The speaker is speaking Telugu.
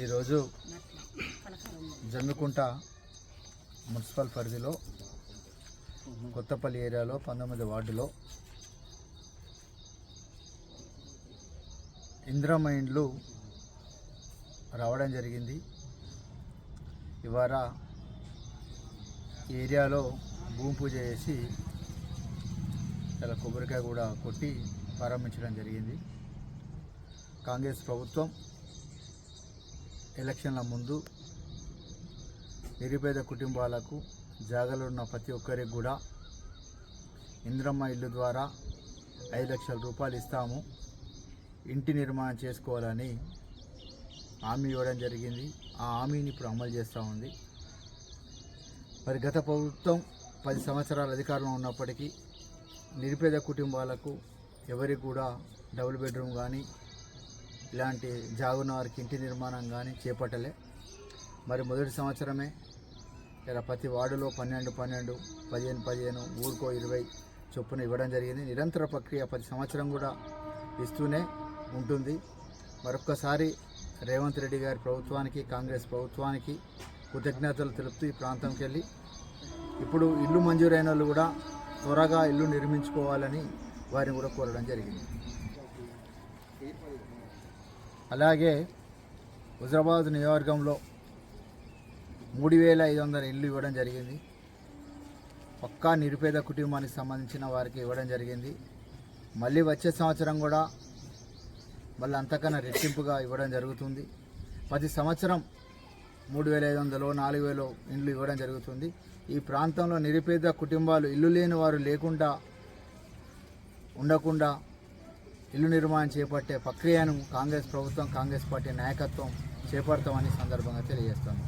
ఈరోజు జమ్మికుంట మున్సిపల్ పరిధిలో కొత్తపల్లి ఏరియాలో పంతొమ్మిది వార్డులో ఇందిరమ్మ ఇండ్లు రావడం జరిగింది. ఇవాళ ఈ ఏరియాలో భూమి పూజ చేసి ఇలా కొబ్బరికాయ కూడా కొట్టి ప్రారంభించడం జరిగింది. కాంగ్రెస్ ప్రభుత్వం ఎలక్షన్ల ముందు నిరుపేద కుటుంబాలకు జాగలు ఉన్న ప్రతి ఒక్కరికి కూడా ఇంద్రమ్మ ఇల్లు ద్వారా ఐదు లక్షల రూపాయలు ఇస్తాము. ఇంటి నిర్మాణం చేసుకోవాలని హామీ ఇవ్వడం జరిగింది. ఆ హామీని ఇప్పుడు అమలు చేస్తూ ఉంది. మరి గత ప్రభుత్వం పది సంవత్సరాల అధికారంలో ఉన్నప్పటికీ నిరుపేద కుటుంబాలకు ఎవరికి కూడా డబుల్ బెడ్రూమ్ కానీ ఇలాంటి జాగున్న వారికి ఇంటి నిర్మాణం కానీ చేపట్టలే. మరి మొదటి సంవత్సరమే ఇలా ప్రతి వార్డులో పన్నెండు పన్నెండు పదిహేను పదిహేను ఊరికో ఇరవై చొప్పున ఇవ్వడం జరిగింది. నిరంతర ప్రక్రియ ప్రతి సంవత్సరం కూడా ఇస్తూనే ఉంటుంది. మరొక్కసారి రేవంత్ రెడ్డి గారి ప్రభుత్వానికి కాంగ్రెస్ ప్రభుత్వానికి కృతజ్ఞతలు తెలుపుతూ ఈ ప్రాంతంకి వెళ్ళి ఇప్పుడు ఇల్లు మంజూరైన వాళ్ళు కూడా త్వరగా ఇల్లు నిర్మించుకోవాలని వారిని కూడా కోరడం జరిగింది. అలాగే హుజరాబాద్ నియోజకవర్గంలో మూడు వేల ఐదు వందల ఇల్లు ఇవ్వడం జరిగింది. పక్కా నిరుపేద కుటుంబానికి సంబంధించిన వారికి ఇవ్వడం జరిగింది. మళ్ళీ వచ్చే సంవత్సరం కూడా మళ్ళీ అంతకన్నా రెట్టింపుగా ఇవ్వడం జరుగుతుంది. ప్రతి సంవత్సరం మూడు వేల ఐదు వందలు నాలుగు వేలు ఇండ్లు ఇవ్వడం జరుగుతుంది. ఈ ప్రాంతంలో నిరుపేద కుటుంబాలు ఇల్లు లేని వారు లేకుండా ఉండకుండా ఇల్లు నిర్మాణం చేపట్టే ప్రక్రియను కాంగ్రెస్ ప్రభుత్వం కాంగ్రెస్ పార్టీ నాయకత్వం చేపడతామని సందర్భంగా తెలియజేస్తాము.